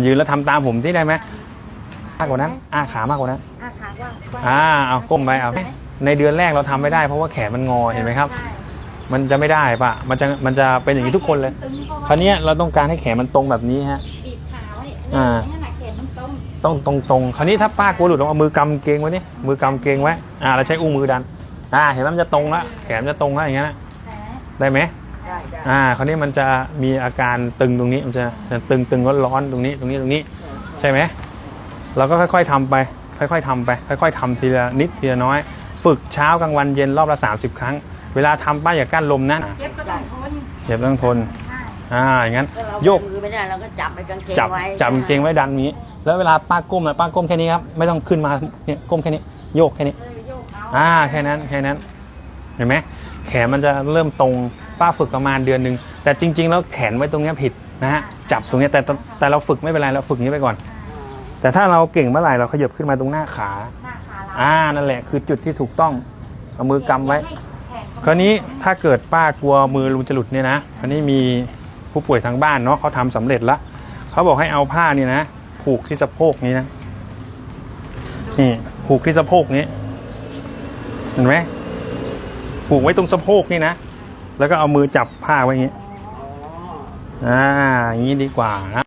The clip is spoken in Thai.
ยืนแล้วทำตามผมที่ได้ไหมมากกว่านั้นอ้าขามากกว่านั้นอะขาว่างว่างอ่าเอาก้มไปเอาในเดือนแรกเราทำไม่ได้เพราะว่าแขนมันงอเห็นไหมครับ ใช่มันจะไม่ได้ปะมันจะมันจะเป็นอย่างนี้ทุกคนเลย ตึงเพราะคราวเนี้ยเราต้องการให้แขนมันตรงแบบนี้ฮะ บีบขาไว้อ่าเนี่ยขนาดแขนมันตรงต้องตรงตรงๆคราวนี้ถ้าป้ากลัวหลุดลองเอามือกำเกงไว้นี่มือกำเกงไว้อ่าเราใช้อุ้งมือดัน อ่า เห็นไหมมันจะตรงละแขนมันจะตรงละอย่างเงี้ยนะแผลได้ไหมได้ได้ อ่าคราวนี้มันจะมีอาการตึงตรงนี้มันจะจะตึงตึงร้อนร้อนๆตรงนี้ตรงนี้ตรงนี้ ใช่ไหมเราก็ค่อย ๆทำไป ค่อยๆทำไป ค่อยๆทำทีละนิดทีละน้อย ฝึกเช้ากลางวันเย็นรอบละ 30 ครั้ง เวลาทำป้าอย่ากั้นลมนะเจ็บก็ต้องทนเจ็บต้องทนใช่อ่าอย่างนั้นก็เราโยกมือไม่ได้เราก็จับไปกางเกงจับไว้จับกางเกงไว้ดันอย่างนี้ แล้วเวลาป้าก้มนะป้าก้มแค่นี้ครับไม่ต้องขึ้นมาเนี่ยก้มแค่นี้โยกแค่นี้เออโยกเอาอ่าแค่นั้นแค่นั้นเห็นไหมแขนมันจะเริ่มตรง ป้าฝึกประมาณเดือนหนึ่งแต่จริง ๆ แล้วแขนไว้ตรงเนี้ยผิดนะฮะจับตรงเนี้ยแต่แต่แต่เราฝึกไม่เป็นไรเราฝึกอย่างนี้ไปก่อน แต่ถ้าเราเก่งเมื่อไหร่เราขยับขึ้นมาตรงหน้าขา หน้าขาเราอ่านั่นแหละคือจุดที่ถูกต้องเอามือกำไว้ให้แขนเขคราวนี้ถ้าเกิดป้ากลัวมือลุงจะหลุดเนี่ยนะคราวนี้มีผู้ป่วยทางบ้านเนาะเขาทำสำเร็จละเขาบอกให้เอาผ้านี่นะผูกที่สะโพกนี้นะนี่ผูกที่สะโพกนี้เห็นไหมผูกไว้ตรงสะโพกนี่นะ แล้วก็เอามือจับผ้าไว้อย่างนี้ อ่า อย่างนี้ดีกว่านะ